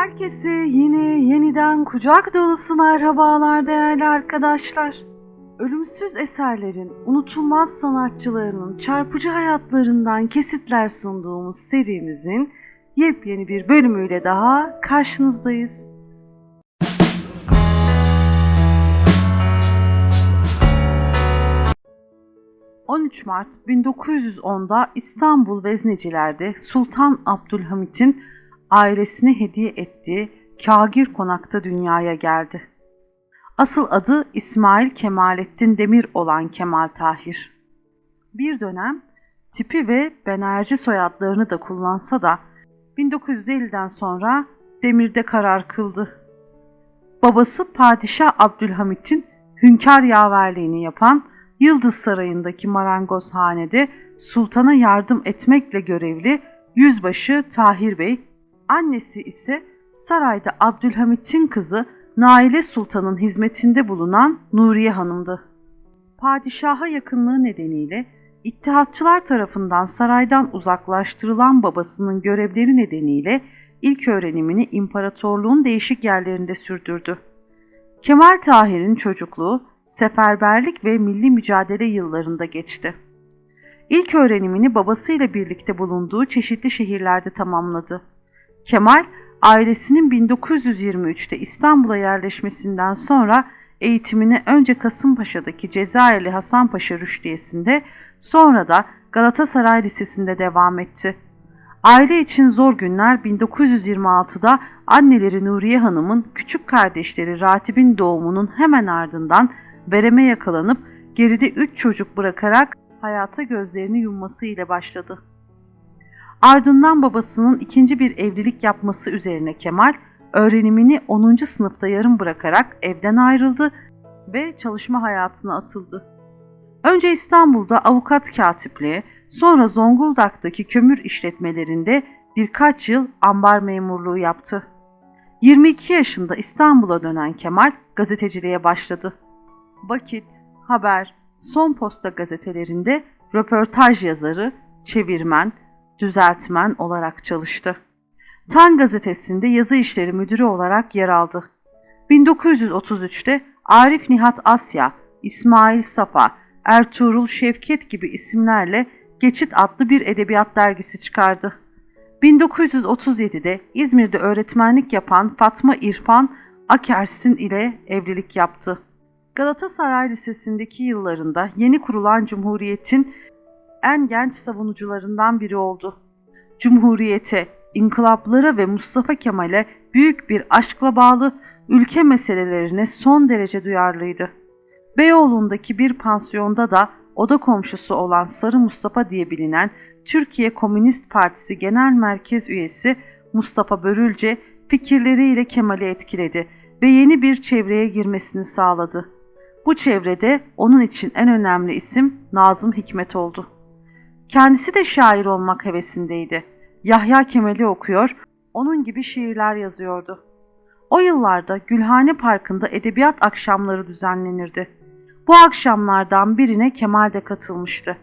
Herkese yine yeniden kucak dolusu merhabalar değerli arkadaşlar. Ölümsüz eserlerin, unutulmaz sanatçılarının çarpıcı hayatlarından kesitler sunduğumuz serimizin yepyeni bir bölümüyle daha karşınızdayız. ...13 Mart 1910'da İstanbul Vezneciler'de Sultan Abdülhamit'in ailesine hediye ettiği Kagir Konak'ta dünyaya geldi. Asıl adı İsmail Kemalettin Demir olan Kemal Tahir. Bir dönem tipi ve Benerci soyadlarını da kullansa da 1950'den sonra Demir'de karar kıldı. Babası Padişah Abdülhamit'in hünkâr yaverliğini yapan Yıldız Sarayı'ndaki marangozhanede sultana yardım etmekle görevli Yüzbaşı Tahir Bey, annesi ise sarayda Abdülhamit'in kızı Naile Sultan'ın hizmetinde bulunan Nuriye Hanım'dı. Padişaha yakınlığı nedeniyle İttihatçılar tarafından saraydan uzaklaştırılan babasının görevleri nedeniyle ilk öğrenimini imparatorluğun değişik yerlerinde sürdürdü. Kemal Tahir'in çocukluğu seferberlik ve milli mücadele yıllarında geçti. İlk öğrenimini babasıyla birlikte bulunduğu çeşitli şehirlerde tamamladı. Kemal, ailesinin 1923'te İstanbul'a yerleşmesinden sonra eğitimini önce Kasımpaşa'daki Cezayirli Hasanpaşa Rüştiyesi'nde sonra da Galatasaray Lisesi'nde devam etti. Aile için zor günler 1926'da anneleri Nuriye Hanım'ın küçük kardeşleri Ratib'in doğumunun hemen ardından vereme yakalanıp geride üç çocuk bırakarak hayata gözlerini yumması ile başladı. Ardından babasının ikinci bir evlilik yapması üzerine Kemal, öğrenimini 10. sınıfta yarım bırakarak evden ayrıldı ve çalışma hayatına atıldı. Önce İstanbul'da avukat katipliği, sonra Zonguldak'taki kömür işletmelerinde birkaç yıl ambar memurluğu yaptı. 22 yaşında İstanbul'a dönen Kemal gazeteciliğe başladı. Vakit, Haber, Son Posta gazetelerinde röportaj yazarı, çevirmen, düzeltmen olarak çalıştı. Tan gazetesinde yazı işleri müdürü olarak yer aldı. 1933'te Arif Nihat Asya, İsmail Safa, Ertuğrul Şevket gibi isimlerle Geçit adlı bir edebiyat dergisi çıkardı. 1937'de İzmir'de öğretmenlik yapan Fatma İrfan Akersin ile evlilik yaptı. Galatasaray Lisesi'ndeki yıllarında yeni kurulan Cumhuriyet'in en genç savunucularından biri oldu. Cumhuriyete, inkılaplara ve Mustafa Kemal'e büyük bir aşkla bağlı ülke meselelerine son derece duyarlıydı. Beyoğlu'ndaki bir pansiyonda da oda komşusu olan Sarı Mustafa diye bilinen Türkiye Komünist Partisi Genel Merkez üyesi Mustafa Börülce fikirleriyle Kemal'i etkiledi ve yeni bir çevreye girmesini sağladı. Bu çevrede onun için en önemli isim Nazım Hikmet oldu. Kendisi de şair olmak hevesindeydi. Yahya Kemal'i okuyor, onun gibi şiirler yazıyordu. O yıllarda Gülhane Parkı'nda edebiyat akşamları düzenlenirdi. Bu akşamlardan birine Kemal de katılmıştı.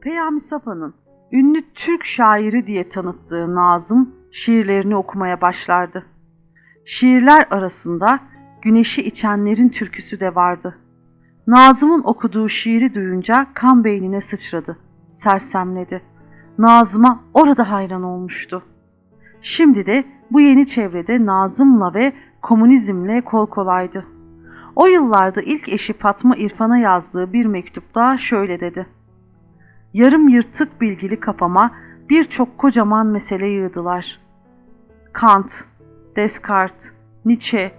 Peyami Safa'nın ünlü Türk şairi diye tanıttığı Nazım şiirlerini okumaya başlardı. Şiirler arasında Güneşi içenlerin türküsü de vardı. Nazım'ın okuduğu şiiri duyunca kan beynine sıçradı, sersemledi. Nazım'a orada hayran olmuştu. Şimdi de bu yeni çevrede Nazım'la ve komünizmle kol kolaydı. O yıllarda ilk eşi Fatma İrfan'a yazdığı bir mektupta şöyle dedi. Yarım yırtık bilgili kafama birçok kocaman mesele yığdılar. Kant, Descartes, Nietzsche,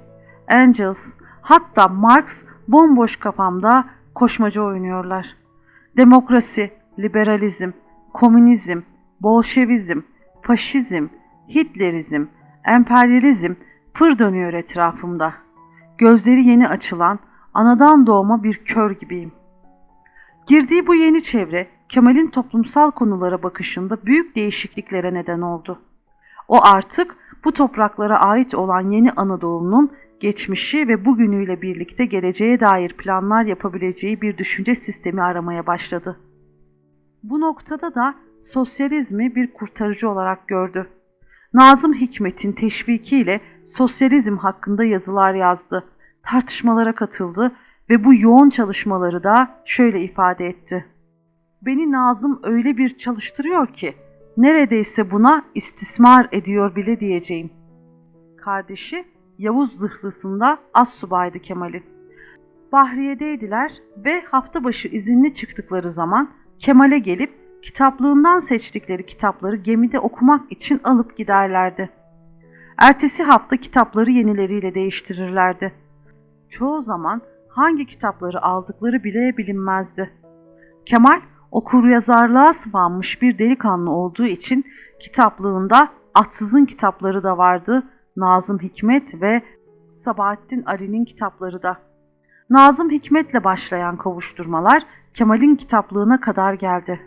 Engels, hatta Marx bomboş kafamda koşmaca oynuyorlar. Demokrasi, liberalizm, komünizm, bolşevizm, faşizm, Hitlerizm, emperyalizm pır dönüyor etrafımda. Gözleri yeni açılan, anadan doğma bir kör gibiyim. Girdiği bu yeni çevre Kemal'in toplumsal konulara bakışında büyük değişikliklere neden oldu. O artık bu topraklara ait olan yeni Anadolu'nun geçmişi ve bugünüyle birlikte geleceğe dair planlar yapabileceği bir düşünce sistemi aramaya başladı. Bu noktada da sosyalizmi bir kurtarıcı olarak gördü. Nazım Hikmet'in teşvikiyle sosyalizm hakkında yazılar yazdı, tartışmalara katıldı ve bu yoğun çalışmaları da şöyle ifade etti. Beni Nazım öyle bir çalıştırıyor ki neredeyse buna istismar ediyor bile diyeceğim. Kardeşi Yavuz zırhlısında az subaydı Kemal'in. Bahriye'deydiler ve hafta başı izinli çıktıkları zaman Kemal'e gelip kitaplığından seçtikleri kitapları gemide okumak için alıp giderlerdi. Ertesi hafta kitapları yenileriyle değiştirirlerdi. Çoğu zaman hangi kitapları aldıkları bile bilinmezdi. Kemal okuryazarlığa sıvanmış bir delikanlı olduğu için kitaplığında Atsız'ın kitapları da vardı, Nazım Hikmet ve Sabahattin Ali'nin kitapları da. Nazım Hikmet'le başlayan kavuşturmalar Kemal'in kitaplığına kadar geldi.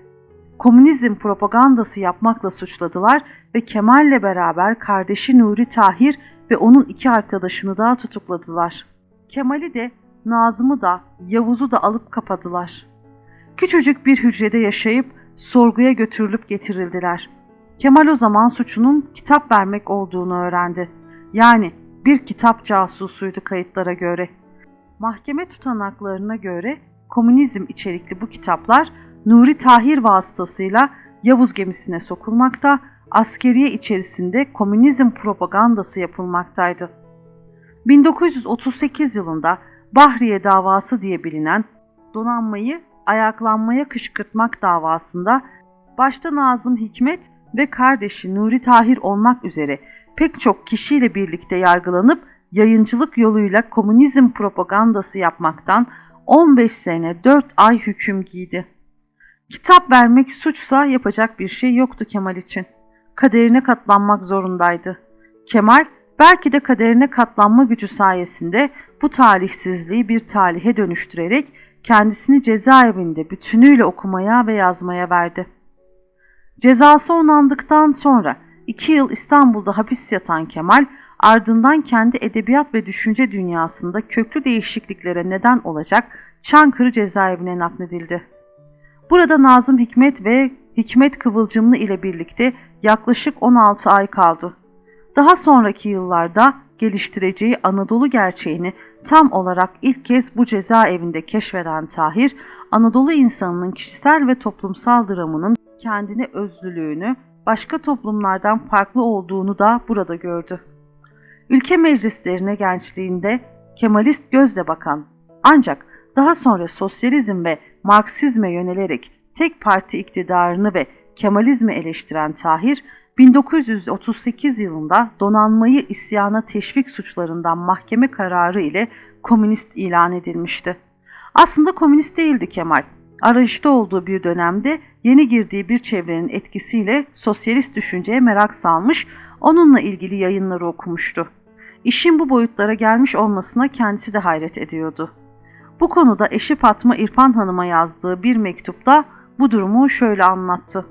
Komünizm propagandası yapmakla suçladılar ve Kemal'le beraber kardeşi Nuri Tahir ve onun iki arkadaşını da tutukladılar. Kemal'i de Nazım'ı da Yavuz'u da alıp kapadılar. Küçücük bir hücrede yaşayıp sorguya götürülüp getirildiler. Kemal o zaman suçunun kitap vermek olduğunu öğrendi. Yani bir kitap casusuydu kayıtlara göre. Mahkeme tutanaklarına göre komünizm içerikli bu kitaplar Nuri Tahir vasıtasıyla Yavuz gemisine sokulmakta, askeriye içerisinde komünizm propagandası yapılmaktaydı. 1938 yılında Bahriye davası diye bilinen donanmayı ayaklanmaya kışkırtmak davasında başta Nazım Hikmet ve kardeşi Nuri Tahir olmak üzere pek çok kişiyle birlikte yargılanıp yayıncılık yoluyla komünizm propagandası yapmaktan 15 sene 4 ay hüküm giydi. Kitap vermek suçsa yapacak bir şey yoktu Kemal için. Kaderine katlanmak zorundaydı. Kemal belki de kaderine katlanma gücü sayesinde bu talihsizliği bir talihe dönüştürerek kendisini cezaevinde bütünüyle okumaya ve yazmaya verdi. Cezası onandıktan sonra iki yıl İstanbul'da hapis yatan Kemal ardından kendi edebiyat ve düşünce dünyasında köklü değişikliklere neden olacak Çankırı cezaevine nakledildi. Burada Nazım Hikmet ve Hikmet Kıvılcımlı ile birlikte yaklaşık 16 ay kaldı. Daha sonraki yıllarda geliştireceği Anadolu gerçeğini tam olarak ilk kez bu cezaevinde keşfeden Tahir, Anadolu insanının kişisel ve toplumsal dramının kendine özlülüğünü, başka toplumlardan farklı olduğunu da burada gördü. Ülke meclislerine gençliğinde Kemalist gözle bakan ancak daha sonra sosyalizm ve Marksizme yönelerek tek parti iktidarını ve Kemalizmi eleştiren Tahir, 1938 yılında donanmayı isyana teşvik suçlarından mahkeme kararı ile komünist ilan edilmişti. Aslında komünist değildi Kemal. Arayışta olduğu bir dönemde yeni girdiği bir çevrenin etkisiyle sosyalist düşünceye merak salmış, onunla ilgili yayınları okumuştu. İşin bu boyutlara gelmiş olmasına kendisi de hayret ediyordu. Bu konuda eşi Fatma İrfan Hanım'a yazdığı bir mektupta bu durumu şöyle anlattı.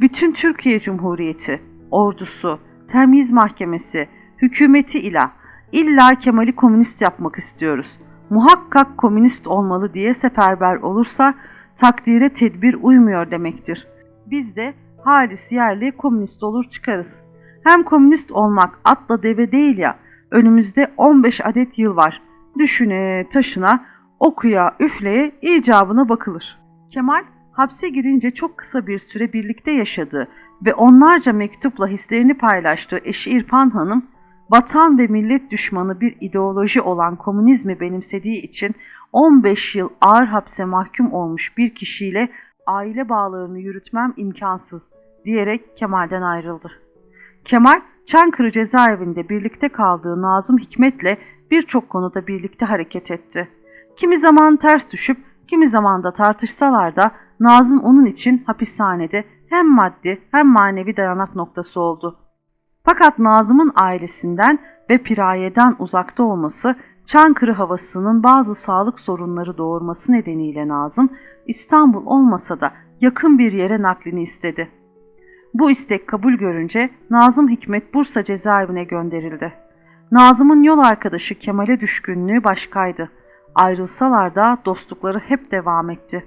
Bütün Türkiye Cumhuriyeti, ordusu, temyiz mahkemesi, hükümeti ila illa Kemal'i komünist yapmak istiyoruz. Muhakkak komünist olmalı diye seferber olursa takdire tedbir uymuyor demektir. Biz de halis yerli komünist olur çıkarız. Hem komünist olmak atla deve değil ya, önümüzde 15 adet yıl var. Düşüne, taşına, okuya, üfleye icabına bakılır. Kemal hapse girince çok kısa bir süre birlikte yaşadı ve onlarca mektupla hislerini paylaştığı eşi İrfan Hanım, vatan ve millet düşmanı bir ideoloji olan komünizmi benimsediği için 15 yıl ağır hapse mahkum olmuş bir kişiyle aile bağlarını yürütmem imkansız diyerek Kemal'den ayrıldı. Kemal, Çankırı cezaevinde birlikte kaldığı Nazım Hikmet'le birçok konuda birlikte hareket etti. Kimi zaman ters düşüp kimi zaman da tartışsalar da Nazım onun için hapishanede hem maddi hem manevi dayanak noktası oldu. Fakat Nazım'ın ailesinden ve pirayeden uzakta olması Çankırı havasının bazı sağlık sorunları doğurması nedeniyle Nazım İstanbul olmasa da yakın bir yere naklini istedi. Bu istek kabul görünce Nazım Hikmet Bursa cezaevine gönderildi. Nazım'ın yol arkadaşı Kemal'e düşkünlüğü başkaydı. Ayrılsalar da dostlukları hep devam etti.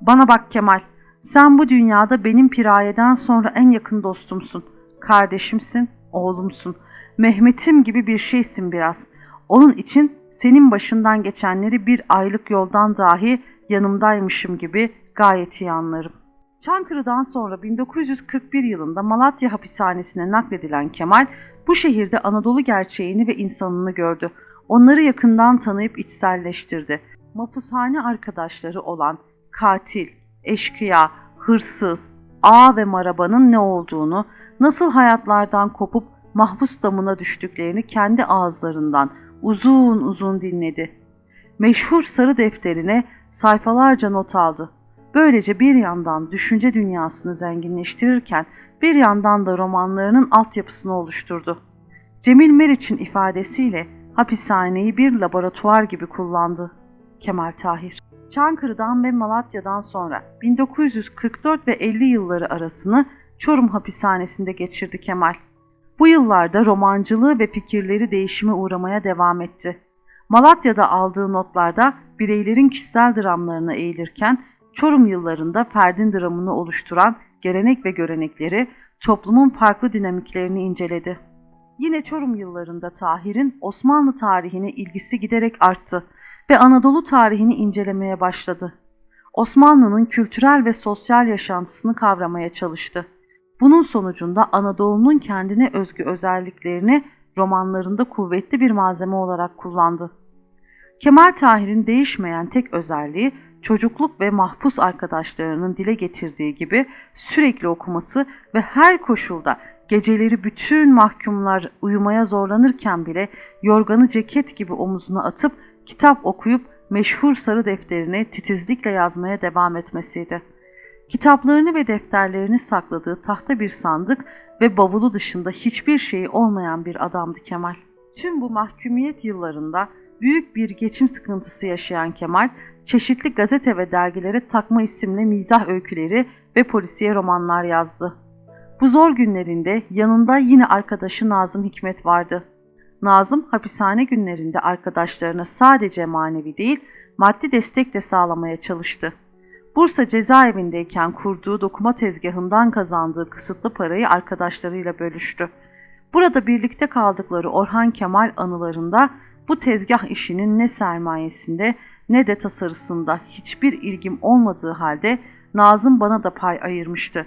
Bana bak Kemal, sen bu dünyada benim pirayeden sonra en yakın dostumsun. Kardeşimsin, oğlumsun. Mehmet'im gibi bir şeysin biraz. Onun için senin başından geçenleri bir aylık yoldan dahi yanımdaymışım gibi gayet iyi anlarım. Çankırı'dan sonra 1941 yılında Malatya hapishanesine nakledilen Kemal, bu şehirde Anadolu gerçeğini ve insanını gördü. Onları yakından tanıyıp içselleştirdi. Mapushane arkadaşları olan katil, eşkıya, hırsız, ağ ve marabanın ne olduğunu, nasıl hayatlardan kopup mahpus damına düştüklerini kendi ağızlarından uzun uzun dinledi. Meşhur sarı defterine sayfalarca not aldı. Böylece bir yandan düşünce dünyasını zenginleştirirken bir yandan da romanlarının altyapısını oluşturdu. Cemil Meriç'in ifadesiyle hapishaneyi bir laboratuvar gibi kullandı. Kemal Tahir. Çankırı'dan ve Malatya'dan sonra 1944 ve 50 yılları arasını Çorum hapishanesinde geçirdi Kemal. Bu yıllarda romancılığı ve fikirleri değişime uğramaya devam etti. Malatya'da aldığı notlarda bireylerin kişisel dramlarına eğilirken Çorum yıllarında ferdin dramını oluşturan gelenek ve görenekleri, toplumun farklı dinamiklerini inceledi. Yine Çorum yıllarında Tahir'in Osmanlı tarihine ilgisi giderek arttı ve Anadolu tarihini incelemeye başladı. Osmanlı'nın kültürel ve sosyal yaşantısını kavramaya çalıştı. Bunun sonucunda Anadolu'nun kendine özgü özelliklerini romanlarında kuvvetli bir malzeme olarak kullandı. Kemal Tahir'in değişmeyen tek özelliği çocukluk ve mahpus arkadaşlarının dile getirdiği gibi sürekli okuması ve her koşulda geceleri bütün mahkumlar uyumaya zorlanırken bile yorganı ceket gibi omuzuna atıp kitap okuyup meşhur sarı defterine titizlikle yazmaya devam etmesiydi. Kitaplarını ve defterlerini sakladığı tahta bir sandık ve bavulu dışında hiçbir şeyi olmayan bir adamdı Kemal. Tüm bu mahkumiyet yıllarında büyük bir geçim sıkıntısı yaşayan Kemal, çeşitli gazete ve dergilere takma isimle mizah öyküleri ve polisiye romanlar yazdı. Bu zor günlerinde yanında yine arkadaşı Nazım Hikmet vardı. Nazım hapishane günlerinde arkadaşlarına sadece manevi değil, maddi destek de sağlamaya çalıştı. Bursa cezaevindeyken kurduğu dokuma tezgahından kazandığı kısıtlı parayı arkadaşlarıyla bölüştü. Burada birlikte kaldıkları Orhan Kemal anılarında bu tezgah işinin ne sermayesinde ne de tasarısında hiçbir ilgim olmadığı halde Nazım bana da pay ayırmıştı.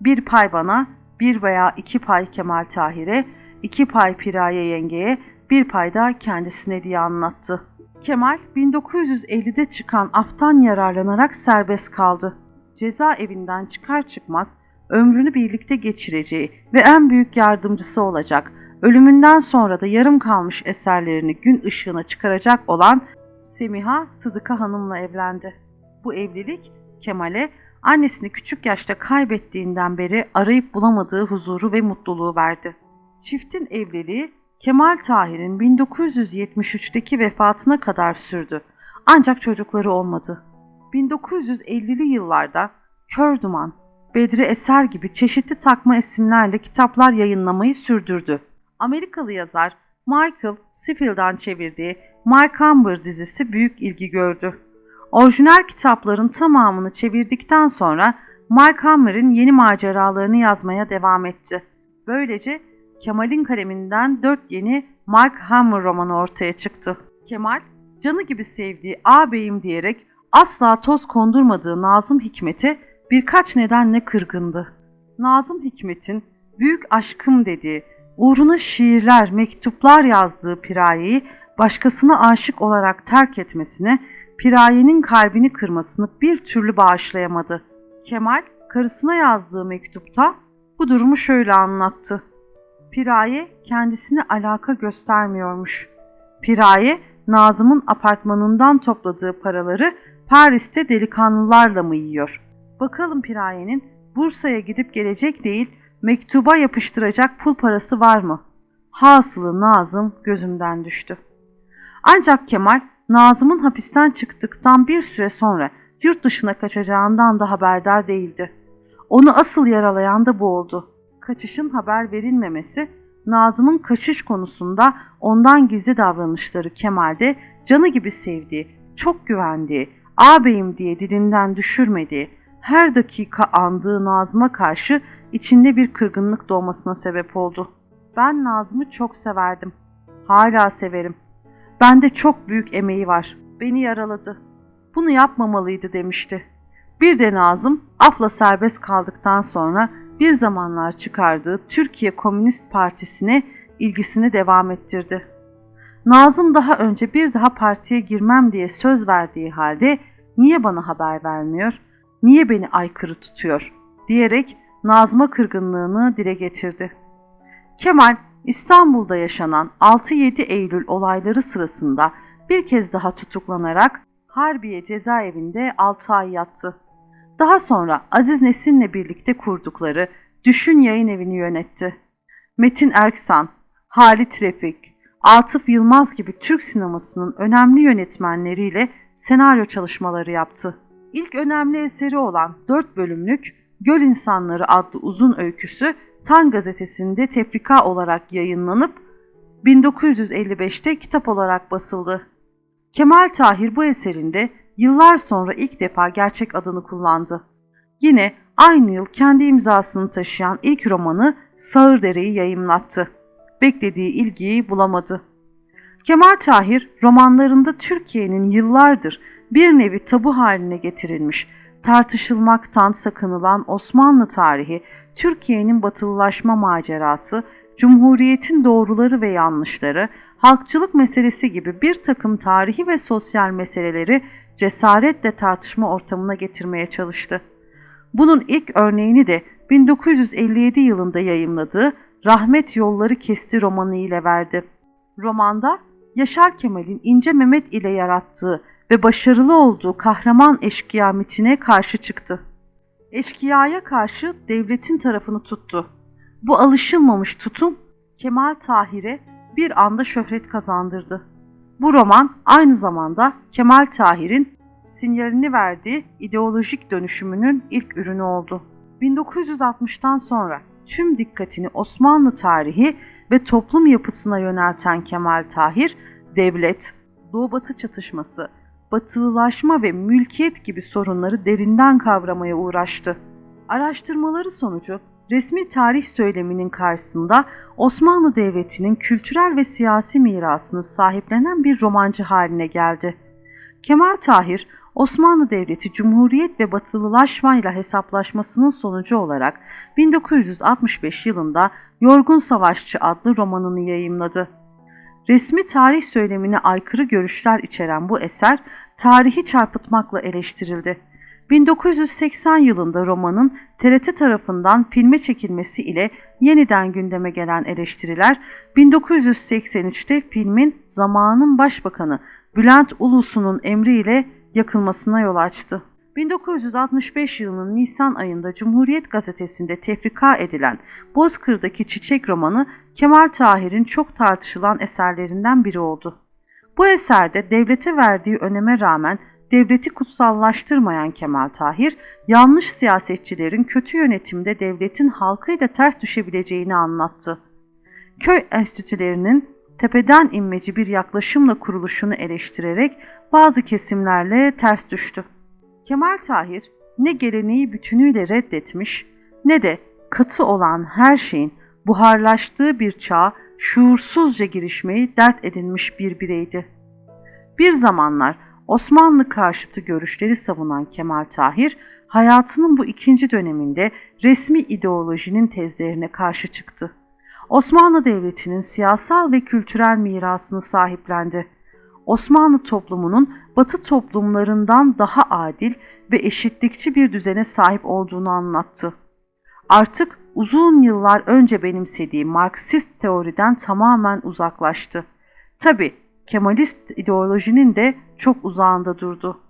Bir pay bana, bir veya iki pay Kemal Tahir'e, iki pay Piraye yengeye, bir pay da kendisine diye anlattı. Kemal 1950'de çıkan aftan yararlanarak serbest kaldı. Cezaevinden çıkar çıkmaz ömrünü birlikte geçireceği ve en büyük yardımcısı olacak, ölümünden sonra da yarım kalmış eserlerini gün ışığına çıkaracak olan Semiha Sıdıka Hanım'la evlendi. Bu evlilik Kemal'e annesini küçük yaşta kaybettiğinden beri arayıp bulamadığı huzuru ve mutluluğu verdi. Çiftin evliliği Kemal Tahir'in 1973'teki vefatına kadar sürdü. Ancak çocukları olmadı. 1950'li yıllarda Kör Duman, Bedri Eser gibi çeşitli takma isimlerle kitaplar yayınlamayı sürdürdü. Amerikalı yazar Michael Sifil'dan çevirdiği Mike Humber dizisi büyük ilgi gördü. Orijinal kitapların tamamını çevirdikten sonra Mike Hammer'in yeni maceralarını yazmaya devam etti. Böylece Kemal'in kaleminden dört yeni Mike Hammer romanı ortaya çıktı. Kemal, canı gibi sevdiği ağabeyim diyerek asla toz kondurmadığı Nazım Hikmet'e birkaç nedenle kırgındı. Nazım Hikmet'in büyük aşkım dediği, uğruna şiirler, mektuplar yazdığı Piraye'yi başkasına aşık olarak terk etmesine, Piraye'nin kalbini kırmasını bir türlü bağışlayamadı. Kemal, karısına yazdığı mektupta bu durumu şöyle anlattı. Piraye kendisine alaka göstermiyormuş. Piraye, Nazım'ın apartmanından topladığı paraları Paris'te delikanlılarla mı yiyor? Bakalım Piraye'nin Bursa'ya gidip gelecek değil, mektuba yapıştıracak pul parası var mı? Hasılı Nazım gözümden düştü. Ancak Kemal, Nazım'ın hapisten çıktıktan bir süre sonra yurt dışına kaçacağından da haberdar değildi. Onu asıl yaralayan da bu oldu. Kaçışın haber verilmemesi, Nazım'ın kaçış konusunda ondan gizli davranışları Kemal'de canı gibi sevdiği, çok güvendiği, ağabeyim diye dilinden düşürmediği, her dakika andığı Nazım'a karşı içinde bir kırgınlık doğmasına sebep oldu. Ben Nazım'ı çok severdim. Hala severim. Bende çok büyük emeği var. Beni yaraladı. Bunu yapmamalıydı demişti. Bir de Nazım afla serbest kaldıktan sonra bir zamanlar çıkardığı Türkiye Komünist Partisi'ne ilgisini devam ettirdi. Nazım daha önce bir daha partiye girmem diye söz verdiği halde niye bana haber vermiyor, niye beni aykırı tutuyor diyerek Nazım'a kırgınlığını dile getirdi. Kemal İstanbul'da yaşanan 6-7 Eylül olayları sırasında bir kez daha tutuklanarak Harbiye cezaevinde 6 ay yattı. Daha sonra Aziz Nesin'le birlikte kurdukları Düşün Yayın Evi'ni yönetti. Metin Erksan, Halit Refik, Atıf Yılmaz gibi Türk sinemasının önemli yönetmenleriyle senaryo çalışmaları yaptı. İlk önemli eseri olan 4 bölümlük Göl İnsanları adlı uzun öyküsü Tan gazetesinde tefrika olarak yayınlanıp 1955'te kitap olarak basıldı. Kemal Tahir bu eserinde yıllar sonra ilk defa gerçek adını kullandı. Yine aynı yıl kendi imzasını taşıyan ilk romanı Sağırdere'yi yayımlattı. Beklediği ilgiyi bulamadı. Kemal Tahir romanlarında Türkiye'nin yıllardır bir nevi tabu haline getirilmiş, tartışılmaktan sakınılan Osmanlı tarihi, Türkiye'nin batılılaşma macerası, Cumhuriyet'in doğruları ve yanlışları, halkçılık meselesi gibi bir takım tarihi ve sosyal meseleleri cesaretle tartışma ortamına getirmeye çalıştı. Bunun ilk örneğini de 1957 yılında yayımladığı Rahmet Yolları Kesti romanı ile verdi. Romanda Yaşar Kemal'in İnce Mehmet ile yarattığı ve başarılı olduğu kahraman eşkıya mitine karşı çıktı. Eşkıyaya karşı devletin tarafını tuttu. Bu alışılmamış tutum Kemal Tahir'e bir anda şöhret kazandırdı. Bu roman aynı zamanda Kemal Tahir'in sinyalini verdiği ideolojik dönüşümünün ilk ürünü oldu. 1960'tan sonra tüm dikkatini Osmanlı tarihi ve toplum yapısına yönelten Kemal Tahir, devlet, Doğu-Batı çatışması, batılılaşma ve mülkiyet gibi sorunları derinden kavramaya uğraştı. Araştırmaları sonucu resmi tarih söyleminin karşısında Osmanlı Devleti'nin kültürel ve siyasi mirasını sahiplenen bir romancı haline geldi. Kemal Tahir, Osmanlı Devleti Cumhuriyet ve Batılılaşmayla hesaplaşmasının sonucu olarak 1965 yılında Yorgun Savaşçı adlı romanını yayımladı. Resmi tarih söylemine aykırı görüşler içeren bu eser tarihi çarpıtmakla eleştirildi. 1980 yılında romanın TRT tarafından filme çekilmesi ile yeniden gündeme gelen eleştiriler 1983'te filmin zamanın başbakanı Bülent Ulusu'nun emriyle yakılmasına yol açtı. 1965 yılının Nisan ayında Cumhuriyet Gazetesi'nde tefrika edilen Bozkır'daki Çiçek romanı Kemal Tahir'in çok tartışılan eserlerinden biri oldu. Bu eserde devlete verdiği öneme rağmen devleti kutsallaştırmayan Kemal Tahir, yanlış siyasetçilerin kötü yönetimde devletin halkıyla ters düşebileceğini anlattı. Köy enstitülerinin tepeden inmeci bir yaklaşımla kuruluşunu eleştirerek bazı kesimlerle ters düştü. Kemal Tahir ne geleneği bütünüyle reddetmiş ne de katı olan her şeyin buharlaştığı bir çağa şuursuzca girişmeyi dert edinmiş bir bireydi. Bir zamanlar Osmanlı karşıtı görüşleri savunan Kemal Tahir, hayatının bu ikinci döneminde resmi ideolojinin tezlerine karşı çıktı. Osmanlı Devleti'nin siyasal ve kültürel mirasını sahiplendi. Osmanlı toplumunun Batı toplumlarından daha adil ve eşitlikçi bir düzene sahip olduğunu anlattı. Artık uzun yıllar önce benimsediği Marksist teoriden tamamen uzaklaştı. Tabi Kemalist ideolojinin de çok uzağında durdu.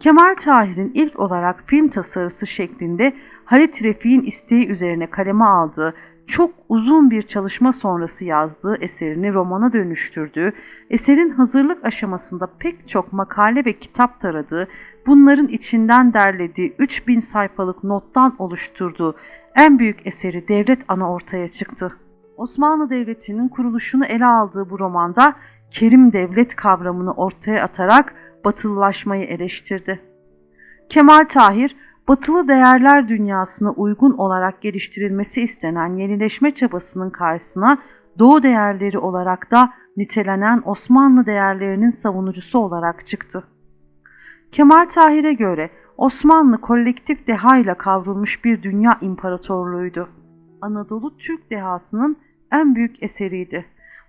Kemal Tahir'in ilk olarak film tasarısı şeklinde Halit Refik'in isteği üzerine kaleme aldığı çok uzun bir çalışma sonrası yazdığı eserini romana dönüştürdüğü, eserin hazırlık aşamasında pek çok makale ve kitap taradığı, bunların içinden derlediği 3000 sayfalık nottan oluşturduğu en büyük eseri Devlet Ana ortaya çıktı. Osmanlı Devleti'nin kuruluşunu ele aldığı bu romanda Kerim devlet kavramını ortaya atarak batılılaşmayı eleştirdi. Kemal Tahir batılı değerler dünyasına uygun olarak geliştirilmesi istenen yenileşme çabasının karşısına Doğu değerleri olarak da nitelenen Osmanlı değerlerinin savunucusu olarak çıktı. Kemal Tahir'e göre Osmanlı kolektif dehayla kavrulmuş bir dünya imparatorluğuydu. Anadolu Türk dehasının en büyük eseriydi.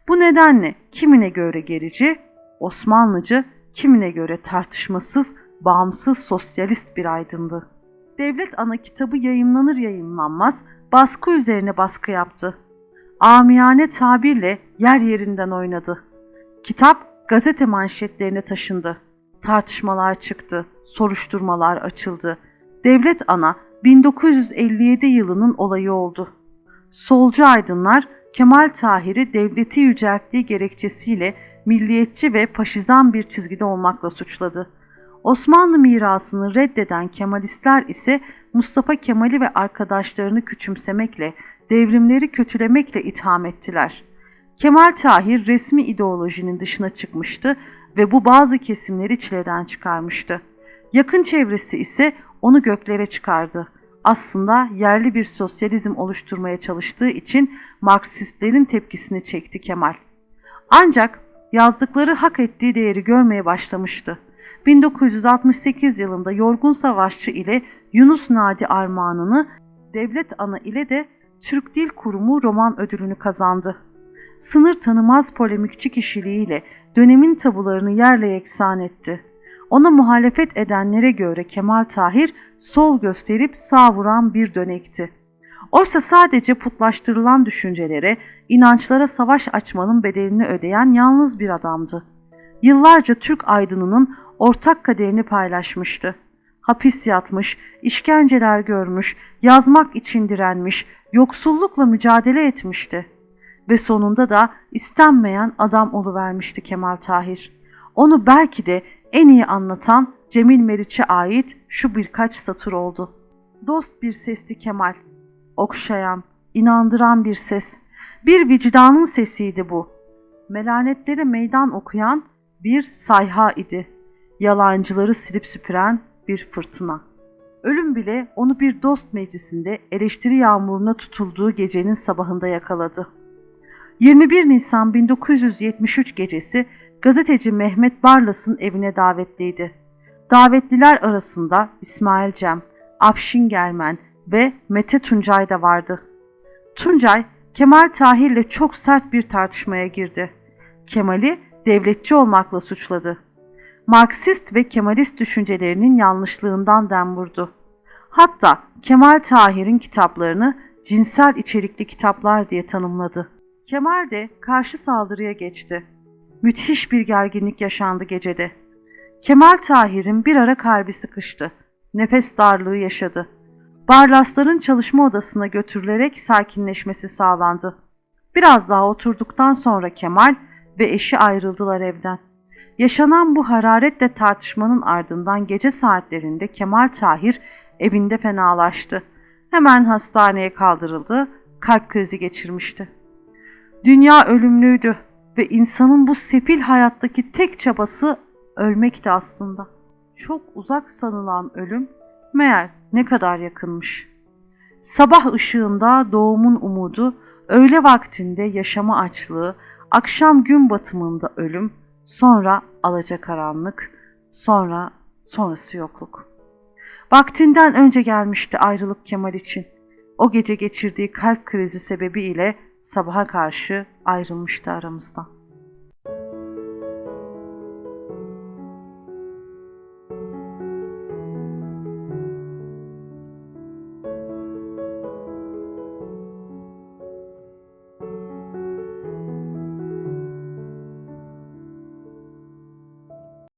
Bu nedenle kimine göre gerici, Osmanlıcı, kimine göre tartışmasız, bağımsız sosyalist bir aydındı. Devlet ana kitabı yayınlanır yayınlanmaz baskı üzerine baskı yaptı. Amiyane tabirle yer yerinden oynadı. Kitap gazete manşetlerine taşındı. Tartışmalar çıktı, soruşturmalar açıldı. Devlet ana 1957 yılının olayı oldu. Solcu aydınlar Kemal Tahir'i devleti yücelttiği gerekçesiyle milliyetçi ve faşizan bir çizgide olmakla suçladı. Osmanlı mirasını reddeden Kemalistler ise Mustafa Kemal'i ve arkadaşlarını küçümsemekle, devrimleri kötülemekle itham ettiler. Kemal Tahir resmi ideolojinin dışına çıkmıştı ve bu bazı kesimleri çileden çıkarmıştı. Yakın çevresi ise onu göklere çıkardı. Aslında yerli bir sosyalizm oluşturmaya çalıştığı için Marksistlerin tepkisini çekti Kemal. Ancak yazdıkları hak ettiği değeri görmeye başlamıştı. 1968 yılında Yorgun Savaşçı ile Yunus Nadi Armağan'ını Devlet Ana ile de Türk Dil Kurumu roman ödülünü kazandı. Sınır tanımaz polemikçi kişiliğiyle dönemin tabularını yerle yeksan etti. Ona muhalefet edenlere göre Kemal Tahir sol gösterip sağ vuran bir dönekti. Oysa sadece putlaştırılan düşüncelere, inançlara savaş açmanın bedelini ödeyen yalnız bir adamdı. Yıllarca Türk aydınının ortak kaderini paylaşmıştı. Hapis yatmış, işkenceler görmüş, yazmak için direnmiş, yoksullukla mücadele etmişti. Ve sonunda da istenmeyen adam oluvermişti Kemal Tahir. Onu belki de en iyi anlatan Cemil Meriç'e ait şu birkaç satır oldu. Dost bir sesti Kemal. Okşayan, inandıran bir ses. Bir vicdanın sesiydi bu. Melanetlere meydan okuyan bir sayha idi. Yalancıları silip süpüren bir fırtına. Ölüm bile onu bir dost meclisinde eleştiri yağmuruna tutulduğu gecenin sabahında yakaladı. 21 Nisan 1973 gecesi gazeteci Mehmet Barlas'ın evine davetliydi. Davetliler arasında İsmail Cem, Afşin Germen ve Mete Tuncay da vardı. Tuncay, Kemal Tahir'le çok sert bir tartışmaya girdi. Kemal'i devletçi olmakla suçladı. Marksist ve Kemalist düşüncelerinin yanlışlığından dem vurdu. Hatta Kemal Tahir'in kitaplarını cinsel içerikli kitaplar diye tanımladı. Kemal de karşı saldırıya geçti. Müthiş bir gerginlik yaşandı gecede. Kemal Tahir'in bir ara kalbi sıkıştı. Nefes darlığı yaşadı. Barlasların çalışma odasına götürülerek sakinleşmesi sağlandı. Biraz daha oturduktan sonra Kemal ve eşi ayrıldılar evden. Yaşanan bu hararetle tartışmanın ardından gece saatlerinde Kemal Tahir evinde fenalaştı. Hemen hastaneye kaldırıldı, kalp krizi geçirmişti. Dünya ölümlüydü ve insanın bu sefil hayattaki tek çabası ölmekti aslında. Çok uzak sanılan ölüm meğer ne kadar yakınmış. Sabah ışığında doğumun umudu, öğle vaktinde yaşama açlığı, akşam gün batımında ölüm, sonra alacakaranlık, sonra sonrası yokluk. Vaktinden önce gelmişti ayrılık Kemal için. O gece geçirdiği kalp krizi sebebiyle sabaha karşı ayrılmıştı aramızdan.